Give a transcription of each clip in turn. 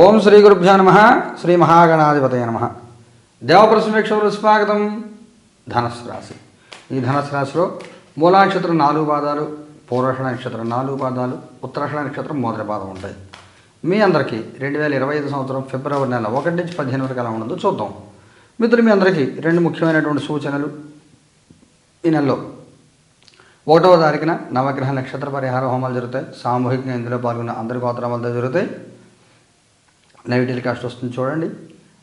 ఓం శ్రీ గురుభ్యో నమ శ్రీ మహాగణాధిపతయ నమ. దేవప్రసమేక్షలు స్వాగతం ధనస్సు రాశి. ఈ ధనస్సు రాశిలో మూలా నక్షత్రం నాలుగు పాదాలు పూర్వషణ నక్షత్రం నాలుగు పాదాలు ఉత్తరాషణ నక్షత్రం మొదటి పాదం ఉంటాయి. మీ అందరికీ రెండు వేల ఇరవై ఐదు సంవత్సరం ఫిబ్రవరి నెల ఒకటి నుంచి పదిహేను వరకు ఎలా ఉండదో చూద్దాం. మిత్రులు మీ అందరికీ రెండు ముఖ్యమైనటువంటి సూచనలు ఈ నెలలో. ఒకటవ తారీఖున నవగ్రహ నక్షత్ర పరిహార హోమాలు జరుగుతాయి. సామూహికంగా ఇందులో పాల్గొన్న అందరి గోత్రాలతో జరుగుతాయి. లైవ్ టెలికాస్ట్ వస్తుంది చూడండి.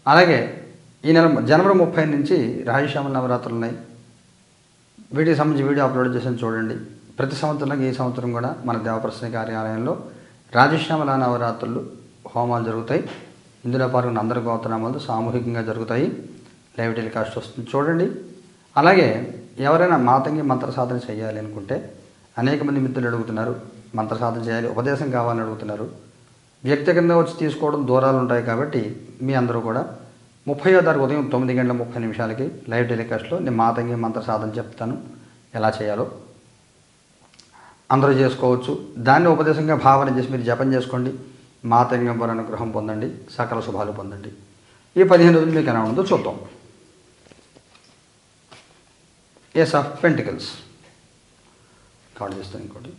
అలాగే ఈ నెల జనవరి ముప్పై నుంచి రాజశ్యామ నవరాత్రులు ఉన్నాయి. వీటికి సంబంధించి వీడియో అప్లోడ్ చేసాను చూడండి. ప్రతి సంవత్సరం ఈ సంవత్సరం కూడా మన దేవప్రసన్న కార్యాలయంలో రాజశ్యామల నవరాత్రులు హోమాలు జరుగుతాయి. ఇందులో పాల్గొన్న అందరి గోత్రనామాలు సామూహికంగా జరుగుతాయి. లైవ్ టెలికాస్ట్ వస్తుంది చూడండి. అలాగే ఎవరైనా మాతంగి మంత్ర సాధన చేయాలి అనుకుంటే అనేక మంది మిత్రులు అడుగుతున్నారు. మంత్ర సాధన చేయాలి ఉపదేశం కావాలని అడుగుతున్నారు. వ్యక్తిగతంగా వచ్చి తీసుకోవడం దూరాలు ఉంటాయి కాబట్టి మీ అందరూ కూడా ముప్పై తారీఖు ఉదయం తొమ్మిది గంటల ముప్పై నిమిషాలకి లైవ్ టెలికాస్ట్లో నేను మాతంగి మంత్ర సాధన చెప్తాను. ఎలా చేయాలో అందరూ చేసుకోవచ్చు. దాన్ని ఉపదేశంగా భావన చేసి మీరు జపం చేసుకోండి. మాతంగి వారి అనుగ్రహం పొందండి. సకల శుభాలు పొందండి. ఈ పదిహేను రోజులు మీకు ఎలా ఉందో చూద్దాం. ఎస్ ఆఫ్ పెంటికల్స్ కార్డు చేస్తాను ఇంకోటి.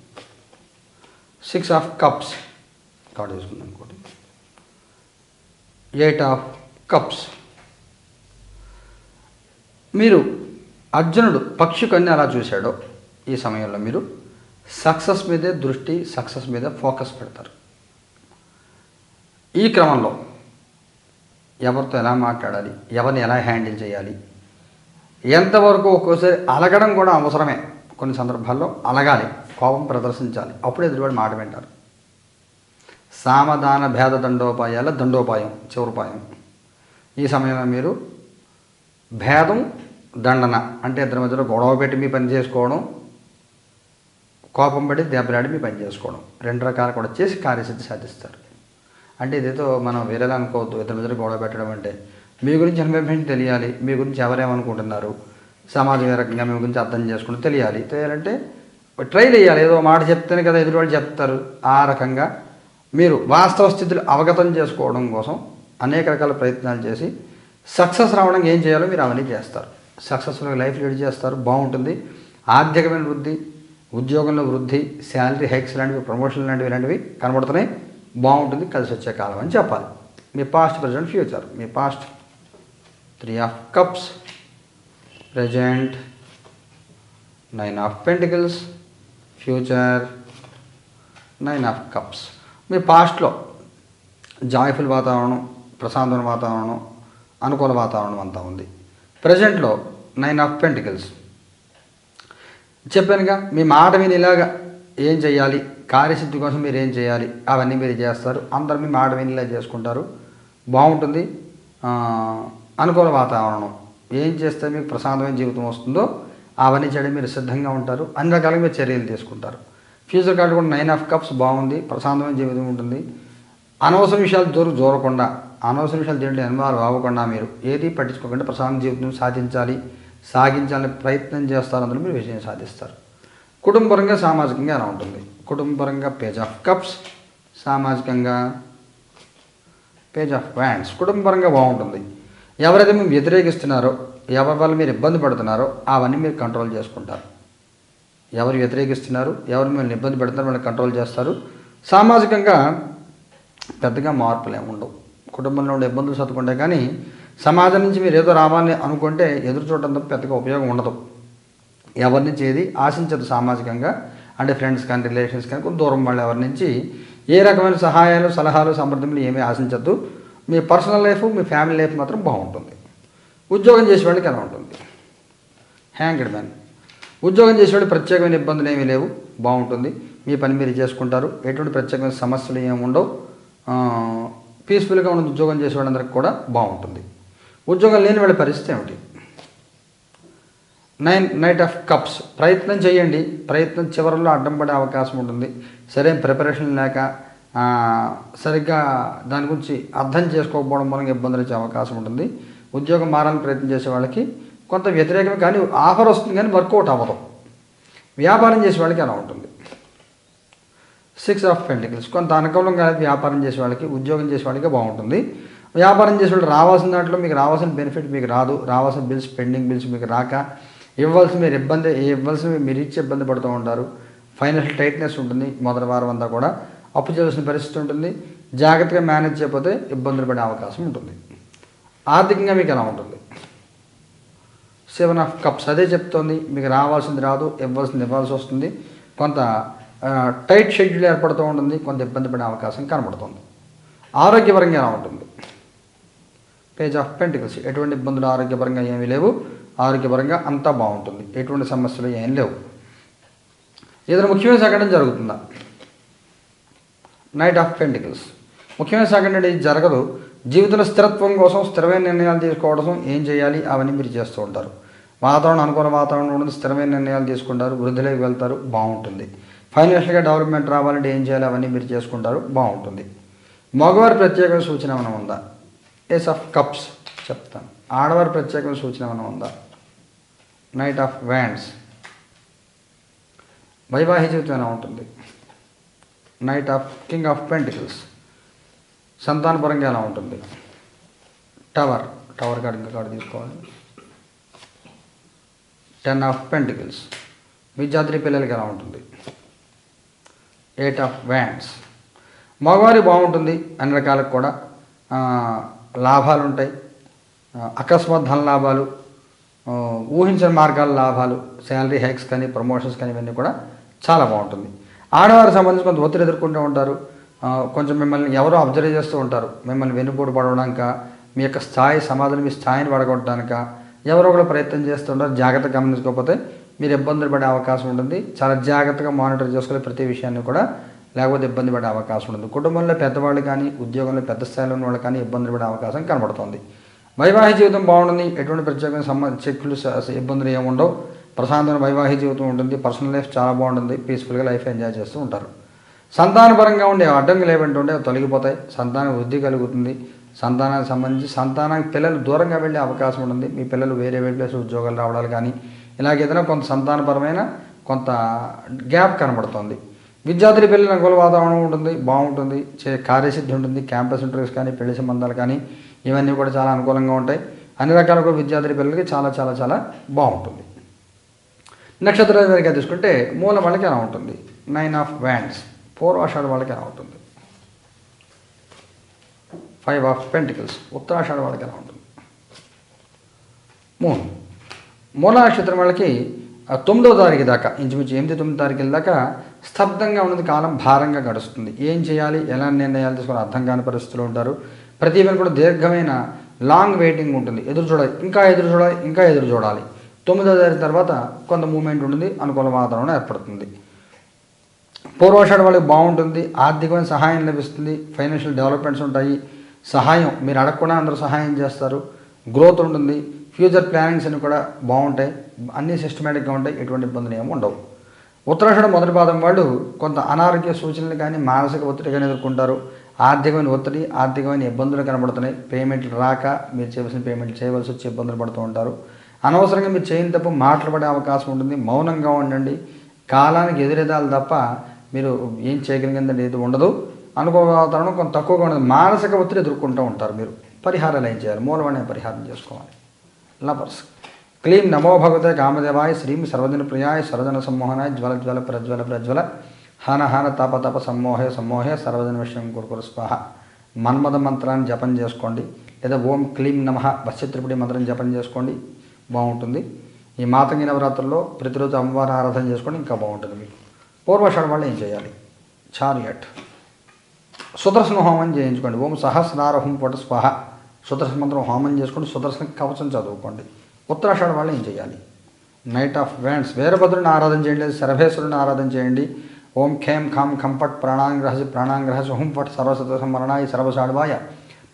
సిక్స్ ఆఫ్ కప్స్ కార్డు చేసుకుందాం అనుకోండి ఎయిట్ ఆఫ్ కప్స్ మీరు అర్జునుడు పక్షి కన్ను ఎలా చూశాడో ఈ సమయంలో మీరు సక్సెస్ మీదే దృష్టి సక్సెస్ మీద ఫోకస్ పెడతారు. ఈ క్రమంలో ఎవరితో ఎలా మాట్లాడాలి ఎవరిని ఎలా హ్యాండిల్ చేయాలి ఎంతవరకు ఒక్కోసారి అలగడం కూడా అవసరమే. కొన్ని సందర్భాల్లో అలగాలి కోపం ప్రదర్శించాలి. అప్పుడు ఎదురువాడు మాట వింటారు. సామధాన భేద దండోపాయాల దండోపాయం చివరిపాయం. ఈ సమయంలో మీరు భేదం దండన అంటే ఇద్దరి మధ్యలో గొడవ పెట్టి మీ పని చేసుకోవడం కోపం పడి దెబ్బలాడి మీ పని చేసుకోవడం. రెండు రకాలు కూడా చేసి కార్యసిద్ధి సాధిస్తారు. అంటే ఇదేదో మనం వేరేలా అనుకోవద్దు. ఇద్దరి మధ్యలో గొడవ పెట్టడం అంటే మీ గురించి ఇన్ఫర్మేషన్ తెలియాలి. మీ గురించి ఎవరేమనుకుంటున్నారు? సమాజం ఏ రకంగా మీ గురించి అర్థం చేసుకుంటూ తెలియాలి. తెలియాలంటే ట్రై చేయాలి. ఏదో మాట చెప్తేనే కదా ఎదురు వాళ్ళు చెప్తారు. ఆ రకంగా మీరు వాస్తవ స్థితిలో అవగతం చేసుకోవడం కోసం అనేక రకాల ప్రయత్నాలు చేసి సక్సెస్ రావడానికి ఏం చేయాలో మీరు అవన్నీ చేస్తారు. సక్సెస్ఫుల్గా లైఫ్ లీడ్ చేస్తారు బాగుంటుంది. ఆర్థికమైన వృద్ధి ఉద్యోగంలో వృద్ధి శాలరీ హైక్స్ లాంటివి ప్రమోషన్ లాంటివి ఇలాంటివి కనబడుతున్నాయి బాగుంటుంది కలిసి వచ్చే కాలం అని చెప్పాలి. మీ past present future. Me past. Three of cups. Present. Nine of pentacles. Future. Nine of cups. మీ పాస్ట్లో జాయ్ఫుల్ వాతావరణం ప్రశాంతమైన వాతావరణం అనుకూల వాతావరణం అంతా ఉంది. ప్రజెంట్లో నైన్ ఆఫ్ పెంటికల్స్. చెప్పానుగా మీ మాట మీద ఇలాగ ఏం చేయాలి? కార్యసిద్ధి కోసం మీరు ఏం చేయాలి? అవన్నీ మీరు చేస్తారు. అందరు మీ మాట విని ఇలా చేసుకుంటారు. బాగుంటుంది. అనుకూల వాతావరణం. ఏం చేస్తే మీకు ప్రశాంతమైన జీవితం వస్తుందో అవన్నీ చేయడం మీరు సిద్ధంగా ఉంటారు. అన్ని రకాలుగా మీరు చర్యలు తీసుకుంటారు. ఫ్యూచర్ కార్డు కూడా నైన్ ఆఫ్ కప్స్ బాగుంది ప్రశాంతమైన జీవితం ఉంటుంది. అనవసర విషయాలు దూరం జోరకుండా అనవసర విషయాలు దేంట్లో అనుభవాలు అవ్వకుండా మీరు ఏది పట్టించుకోకుండా ప్రశాంత జీవితం సాధించాలి సాగించాలని ప్రయత్నం చేస్తారు అందులో మీరు విజయం సాధిస్తారు. కుటుంబపరంగా సామాజికంగా ఎలా ఉంటుంది? కుటుంబపరంగా పేజ్ ఆఫ్ కప్స్ సామాజికంగా పేజ్ ఆఫ్ వ్యాండ్స్ కుటుంబపరంగా బాగుంటుంది. ఎవరైతే మేము వ్యతిరేకిస్తున్నారో ఎవరి వల్ల మీరు ఇబ్బంది పడుతున్నారో అవన్నీ మీరు కంట్రోల్ చేసుకుంటారు. ఎవరు వ్యతిరేకిస్తున్నారు ఎవరు మిమ్మల్ని ఇబ్బంది పెడుతున్నారు వాళ్ళని కంట్రోల్ చేస్తారు. సామాజికంగా పెద్దగా మార్పులు ఏమి ఉండవు. కుటుంబంలో ఉండే ఇబ్బందులు చదువుకుంటే కానీ సమాజం నుంచి మీరు ఏదో రావాలని అనుకుంటే ఎదురు చూడటం తప్ప పెద్దగా ఉపయోగం ఉండదు. ఎవరి నుంచి ఏది ఆశించదు సామాజికంగా. అంటే ఫ్రెండ్స్ కానీ రిలేషన్స్ కానీ కొంచెం దూరం వాళ్ళు ఎవరి నుంచి ఏ రకమైన సహాయాలు సలహాలు సమర్థనలు ఏమీ ఆశించద్దు. మీ పర్సనల్ లైఫ్ మీ ఫ్యామిలీ లైఫ్ మాత్రం బాగుంటుంది. ఉద్యోగం చేసే వాళ్ళకి ఎలా ఉంటుంది? హ్యాంగ్డ్ మ్యాన్ ఉద్యోగం చేసేవాడు ప్రత్యేకమైన ఇబ్బందులు ఏమీ లేవు బాగుంటుంది. మీ పని మీరు చేసుకుంటారు. ఎటువంటి ప్రత్యేకమైన సమస్యలు ఏమి ఉండవు. పీస్ఫుల్గా ఉన్న ఉద్యోగం చేసేవాళ్ళందరికీ కూడా బాగుంటుంది. ఉద్యోగం లేని వాళ్ళ పరిస్థితి ఏమిటి? Nine knight of cups. ప్రయత్నం చేయండి. ప్రయత్నం చివరిలో అడ్డం పడే అవకాశం ఉంటుంది. సరైన ప్రిపరేషన్ లేక సరిగ్గా దాని గురించి అర్థం చేసుకోకపోవడం మూలంగా ఇబ్బందులు వచ్చే అవకాశం ఉంటుంది. ఉద్యోగం మారాలని ప్రయత్నం చేసే వాళ్ళకి కొంత వ్యతిరేకమే కానీ ఆఫర్ వస్తుంది కానీ వర్కౌట్ అవ్వదు. వ్యాపారం చేసే వాళ్ళకి అలా ఉంటుంది. సిక్స్ ఆఫ్ పెంటికల్స్ కొంత అనుకూలంగా వ్యాపారం చేసే వాళ్ళకి ఉద్యోగం చేసే వాళ్ళకి బాగుంటుంది. వ్యాపారం చేసే వాళ్ళు రావాల్సిన దాంట్లో మీకు రావాల్సిన బెనిఫిట్ మీకు రాదు. రావాల్సిన బిల్స్ పెండింగ్ బిల్స్ మీకు రాక ఇవ్వాల్సిన మీరు ఇబ్బంది ఇవ్వాల్సిన మీరు ఇచ్చి ఇబ్బంది పడుతూ ఉంటారు. ఫైనాన్షియల్ టైట్నెస్ ఉంటుంది మొదటి వారం అంతా కూడా. అప్పు చేయాల్సిన పరిస్థితి ఉంటుంది. జాగ్రత్తగా మేనేజ్ చేయకపోతే ఇబ్బందులు పడే అవకాశం ఉంటుంది. ఆర్థికంగా మీకు ఎలా ఉంటుంది. సెవెన్ ఆఫ్ కప్స్ అదే చెప్తోంది. మీకు రావాల్సింది రాదు ఇవ్వాల్సింది ఇవ్వాల్సి వస్తుంది. కొంత టైట్ షెడ్యూల్ ఏర్పడుతూ ఉంటుంది. కొంత ఇబ్బంది పడే అవకాశం కనబడుతుంది. ఆరోగ్యపరంగా ఎలా ఉంటుంది? పేజ్ ఆఫ్ పెంటికల్స్ ఎటువంటి ఇబ్బందులు ఆరోగ్యపరంగా ఏమీ లేవు. ఆరోగ్యపరంగా అంతా బాగుంటుంది. ఎటువంటి సమస్యలు ఏం లేవు. ఏదైనా ముఖ్యమైన సంఘటన జరుగుతుందా? నైట్ ఆఫ్ పెంటికల్స్ ముఖ్యమైన సంఘటన ఇది జరగదు. జీవితంలో స్థిరత్వం కోసం స్థిరమైన నిర్ణయాలు తీసుకోవడం ఏం చేయాలి? అవన్నీ మీరు చేస్తూ ఉంటారు. వాతావరణం అనుకూల వాతావరణం ఉంటుంది స్థిరమైన నిర్ణయాలు తీసుకుంటారు వృద్ధిలోకి వెళ్తారు బాగుంటుంది. ఫైనాన్షియల్గా డెవలప్మెంట్ రావాలంటే ఏం చేయాలి? అవన్నీ మీరు చేసుకుంటారు బాగుంటుంది. మగవారి ప్రత్యేకమైన సూచన ఏమైనా ఉందా? ఏస్ ఆఫ్ కప్స్ చెప్తాను. ఆడవారి ప్రత్యేకమైన సూచన ఏమైనా ఉందా? నైట్ ఆఫ్ వ్యాండ్స్ వైవాహిక జీవితం ఎలా ఉంటుంది? Knight of king of pentacles సంతానపరంగా ఎలా ఉంటుంది? టవర్ టవర్ కార్డు ఇంకా కార్డు తీసుకోవాలి. Ten of pentacles. విద్యార్థి పిల్లలకి ఎలా ఉంటుంది? Eight of wands. మగవారి బాగుంటుంది అన్ని రకాలకు కూడా. లాభాలు ఉంటాయి అకస్మాత్ ధన లాభాలు ఊహించిన ఊహించని మార్గాల లాభాలు శాలరీ హైక్స్ కానీ ప్రమోషన్స్ కానీ ఇవన్నీ కూడా చాలా బాగుంటుంది. ఆడవారికి సంబంధించి కొంత ఒత్తిడి ఎదుర్కొంటూ ఉంటారు. కొంచెం మిమ్మల్ని ఎవరో అబ్జర్వ్ చేస్తూ ఉంటారు. మిమ్మల్ని వెనుపోటు పడవడానిక మీ యొక్క స్థాయి సమాధానం మీ స్థాయిని పడగొట్టడానిక ఎవరో ఒకరు ప్రయత్నం చేస్తుంటారు జాగ్రత్తగా గమనించుకోకపోతే మీరు ఇబ్బందులు పడే అవకాశం ఉంటుంది. చాలా జాగ్రత్తగా మానిటర్ చేసుకునే ప్రతి విషయాన్ని కూడా. లేకపోతే ఇబ్బంది పడే అవకాశం ఉంటుంది. కుటుంబంలో పెద్దవాళ్ళు కానీ ఉద్యోగంలో పెద్ద స్థాయిలో ఉన్న వాళ్ళు కానీ ఇబ్బందులు పడే అవకాశం కనబడుతుంది. వైవాహిక జీవితం బాగుంటుంది. ఎటువంటి ప్రత్యేకమైన సంబంధ చెక్కులు ఇబ్బందులు ఏముండవు ప్రశాంతమైన వైవాహిక జీవితం ఉంటుంది. పర్సనల్ లైఫ్ చాలా బాగుంటుంది. పీస్ఫుల్గా లైఫ్ ఎంజాయ్ చేస్తూ ఉంటారు. సంతానపరంగా ఉండే అడ్డంకులు ఏమంటే అవి తొలగిపోతాయి. సంతాన వృద్ధి కలుగుతుంది. సంతానానికి సంబంధించి సంతానానికి పిల్లలు దూరంగా వెళ్ళే అవకాశం ఉంటుంది. మీ పిల్లలు వేరే వేరే ప్లేస్ ఉద్యోగాలు రావడాలు కానీ ఇలాగ ఏదైనా కొంత సంతానపరమైన కొంత గ్యాప్ కనబడుతుంది. విద్యార్థుల పిల్లల అనుకూల వాతావరణం ఉంటుంది బాగుంటుంది చే కార్యసిద్ధి ఉంటుంది క్యాంపస్ ఇంటర్వ్యూస్ కానీ పెళ్ళి సంబంధాలు కానీ ఇవన్నీ కూడా చాలా అనుకూలంగా ఉంటాయి. అన్ని రకాల విద్యార్థి విద్యార్థుల పిల్లలకి చాలా చాలా చాలా బాగుంటుంది. నక్షత్రం తీసుకుంటే మూల వాళ్ళకి ఎలా ఉంటుంది? నైన్ ఆఫ్ వ్యాండ్స్ పూర్వాషాఢ వాళ్ళకి ఎలా ఉంటుంది? Five of pentacles. ఉత్తరాషాఢ వాళ్ళకి ఎలా ఉంటుంది? మూన్. మూలనక్షత్రం వాళ్ళకి తొమ్మిదో తొమ్మిదవ తారీఖు దాకా ఇంచుమించు ఎనిమిది తొమ్మిది తారీఖుల దాకా స్తబ్దంగా ఉన్నది కాలం భారంగా గడుస్తుంది. ఏం చేయాలి? ఎలా నిర్ణయాలు తీసుకొని అర్థం కాని పరిస్థితులు ఉంటారు? ప్రతి కూడా దీర్ఘమైన లాంగ్ వెయిటింగ్ ఉంటుంది. ఎదురు చూడాలి. ఇంకా ఎదురు చూడాలి. ఇంకా ఎదురు చూడాలి. తొమ్మిదో తారీఖు తర్వాత కొంత మూమెంట్ ఉంటుంది. అనుకూల వాతావరణం ఏర్పడుతుంది. పూర్వాషాఢ వాళ్ళకి బాగుంటుంది. ఆర్థికమైన సహాయం లభిస్తుంది. ఫైనాన్షియల్ డెవలప్మెంట్స్ ఉంటాయి. సహాయం మీరు అడగకుండా అందరూ సహాయం చేస్తారు. గ్రోత్ ఉంటుంది ఫ్యూచర్ ప్లానింగ్స్ అన్ని కూడా బాగుంటాయి అన్నీ సిస్టమేటిక్గా ఉంటాయి ఎటువంటి ఇబ్బందులు ఏమి ఉండవు. ఉత్తరాషాఢ మొదటి పాదం వాళ్ళు కొంత అనారోగ్య సూచనలు కానీ మానసిక ఒత్తిడి కానీ ఎదుర్కొంటారు. ఆర్థికమైన ఒత్తిడి ఆర్థికమైన ఇబ్బందులు కనబడుతున్నాయి. పేమెంట్లు రాక మీరు చేయవలసిన పేమెంట్లు చేయవలసి వచ్చి ఇబ్బందులు పడుతూ ఉంటారు. అనవసరంగా మీరు చేయని తప్ప మాట్లాడే అవకాశం ఉంటుంది. మౌనంగా ఉండండి. కాలానికి ఎదురెదాలు తప్ప మీరు ఏం చేయగలిగిందంటే ఏది ఉండదు. అనుకోగలుగుతారని కొంత తక్కువగా ఉండదు. మానసిక ఒత్తిడి ఎదుర్కొంటూ ఉంటారు మీరు. పరిహారాలు ఏం చేయాలి? మూలమనే పరిహారం చేసుకోవాలి. లవర్స్ క్లీం నమో భగవతే కామదేవాయ శ్రీం సర్వజన ప్రియాయ సర్వజన సమ్మోహనాయ జ్వల జ్వల ప్రజ్వల ప్రజ్వల హన హన తప తప సమ్మోహే సమ్మోహే సర్వజన విషయం కురుకురు స్వాహ. మన్మద మంత్రాన్ని జపం చేసుకోండి. లేదా ఓం క్లీం నమ వశ్యత్రిపుడి మంత్రం జపం చేసుకోండి. బాగుంటుంది. ఈ మాతంగి నవరాత్రుల్లో ప్రతిరోజు అమ్మవారి ఆరాధన చేసుకోండి. ఇంకా బాగుంటుంది మీకు. పూర్వషాఢ వాళ్ళు ఏం చేయాలి? చారియట్ సుదర్శన హోమం చేయించుకోండి. ఓం సహస్రారహం హోం స్వహ. సుదర్శన మంత్రం హోమం చేసుకోండి. సుదర్శన కవచం చదువుకోండి. ఉత్తరాషాఢ వాళ్ళు ఏం చేయాలి? నైట్ ఆఫ్ వ్యాండ్స్ వీరభద్రుని ఆరాధన చేయండి. లేదా శరభేశ్వరుని ఆరాధన చేయండి. ఓం ఖేం ఖాం ఖంపట్ ప్రాణాంగ్రహసి ప్రాణాంగ్రహసి హుం పట్ సర్వసత సంవరణాయ సర్వసాఢవాయ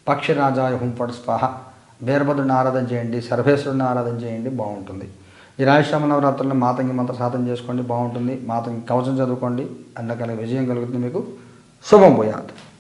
పక్షిరాజాయ హుం పట్ స్వాహ. వీరభద్రుని ఆరాధన చేయండి. సర్వేశ్వరుని ఆరాధన చేయండి. బాగుంటుంది. ఈ రాజశ్యామ నవరాత్రులను మాతంగి మంత్ర సాధన చేసుకోండి. బాగుంటుంది. మాతంగి కవచం చదువుకోండి. అన్న విజయం కలుగుతుంది మీకు. శుభం పోయాత్